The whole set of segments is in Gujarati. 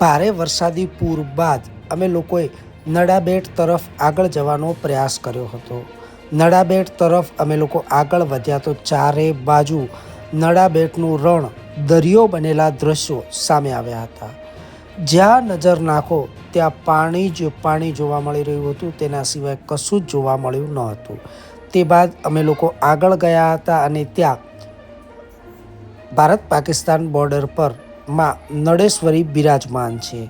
ભારે વરસાદી પૂર બાદ અમે લોકોએ નડાબેટ તરફ આગળ જવાનો પ્રયાસ કર્યો હતો. નડાબેટ તરફ અમે લોકો આગળ વધ્યા તો ચારે બાજુ નડાબેટનું રણ દરિયો બનેલા દ્રશ્યો સામે આવ્યા હતા. જ્યાં નજર નાખો ત્યાં પાણી જ પાણી જોવા મળી રહ્યું હતું, તેના સિવાય કશું જ જોવા મળ્યું ન હતું. તે બાદ અમે લોકો આગળ ગયા હતા અને ત્યાં ભારત પાકિસ્તાન બોર્ડર પર માં નળેશ્વરી બિરાજમાન છે.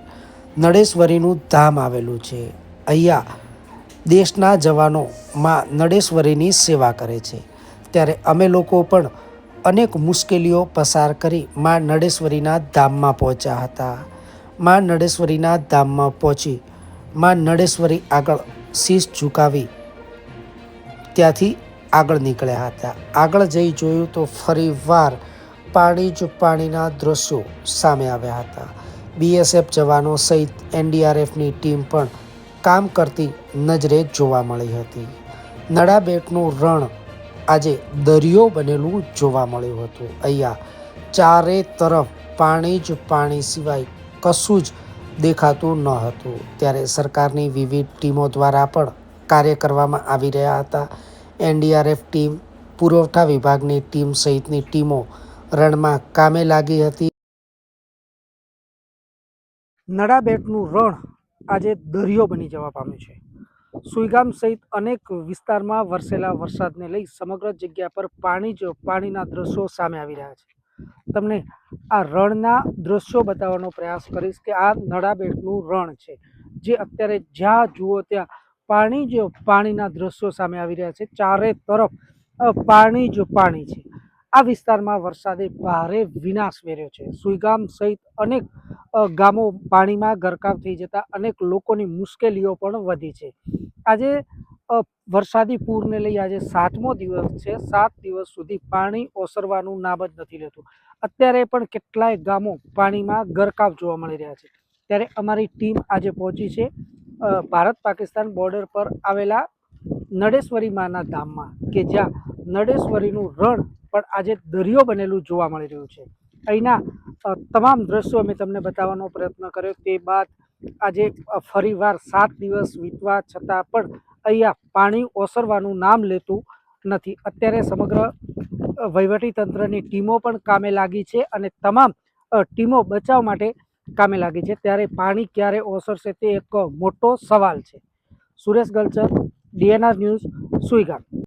નળેશ્વરીનું ધામ આવેલું છે. અહીંયા દેશના જવાનો માં નળેશ્વરીની સેવા કરે છે. ત્યારે અમે લોકો પણ અનેક મુશ્કેલીઓ પસાર કરી માં નળેશ્વરીના ધામમાં પહોંચ્યા હતા. માં નળેશ્વરીના ધામમાં પહોંચી માં નળેશ્વરી આગળ શીશ ઝુકાવી ત્યાંથી આગળ નીકળ્યા હતા. આગળ જઈ જોયું તો ફરી વાર પાણી ચૂપાણીના પાણીના દ્રશ્યો સામે આવ્યા હતા. બીએસએફ જવાનો સહિત એનડીઆરએફની ટીમ પણ કામ કરતી નજરે જોવા મળી હતી. નડાબેટનું રણ આજે દરિયો બનેલું જોવા મળ્યું હતું. અહીંયા ચારે તરફ પાણી જ પાણી સિવાય કશું જ દેખાતું ન હતું. ત્યારે સરકારની વિવિધ ટીમો દ્વારા પણ કાર્ય કરવામાં આવી રહ્યા હતા. એનડીઆરએફ ટીમ, પુરવઠા વિભાગની ટીમ સહિતની ટીમો રણમાં કામે લાગી હતી. નડાબેટનું રણ આજે દરિયો બની જવા પામ્યું છે. સુઈગામ સહિત અનેક વિસ્તારમાં વરસેલા વરસાદને લઈ સમગ્ર જગ્યા પર પાણી જ પાણીના દ્રશ્યો સામે આવી રહ્યા છે. તમને આ રણના દ્રશ્યો બતાવવાનો પ્રયાસ કરીશ કે આ નડાબેટનું રણ છે, જે અત્યારે જ્યાં જુઓ ત્યાં પાણી જ પાણીના દ્રશ્યો સામે આવી રહ્યા છે. ચારે તરફ પાણી જ પાણી છે. આ વિસ્તારમાં વરસાદે ભારે વિનાશ વેર્યો છે. સુઈગામ સહિત અનેક ગામો પાણીમાં ગરકાવ થઈ જતા અનેક લોકોની મુશ્કેલીઓ પણ વધી છે. આજે વરસાદી પૂરને લઈ આજે સાતમો દિવસ છે. સાત દિવસ સુધી પાણી ઓસરવાનું નામ જ નથી લેતું. અત્યારે પણ કેટલાય ગામો પાણીમાં ગરકાવ જોવા મળી રહ્યા છે. ત્યારે અમારી ટીમ આજે પહોંચી છે ભારત પાકિસ્તાન બોર્ડર પર આવેલા નડેશ્વરી માના ધામમાં, કે જ્યાં નડેશ્વરીનું રણ પણ આજે દરિયો બનેલું જોવા મળી રહ્યું છે. અહીંના તમામ દ્રશ્યો અમે તમને બતાવવાનો પ્રયત્ન કર્યો. તે બાદ આજે ફરીવાર સાત દિવસ વીતવા છતાં પણ અહીંયા પાણી ઓસરવાનું નામ લેતું નથી. અત્યારે સમગ્ર વહીવટીતંત્રની વહીવટી તંત્રની ટીમો પણ કામે લાગી છે અને તમામ ટીમો બચાવ માટે કામે લાગી છે. ત્યારે પાણી ક્યારે ઓસરશે તે એક મોટો સવાલ છે. Suresh Galchar, DNR news, Suigam.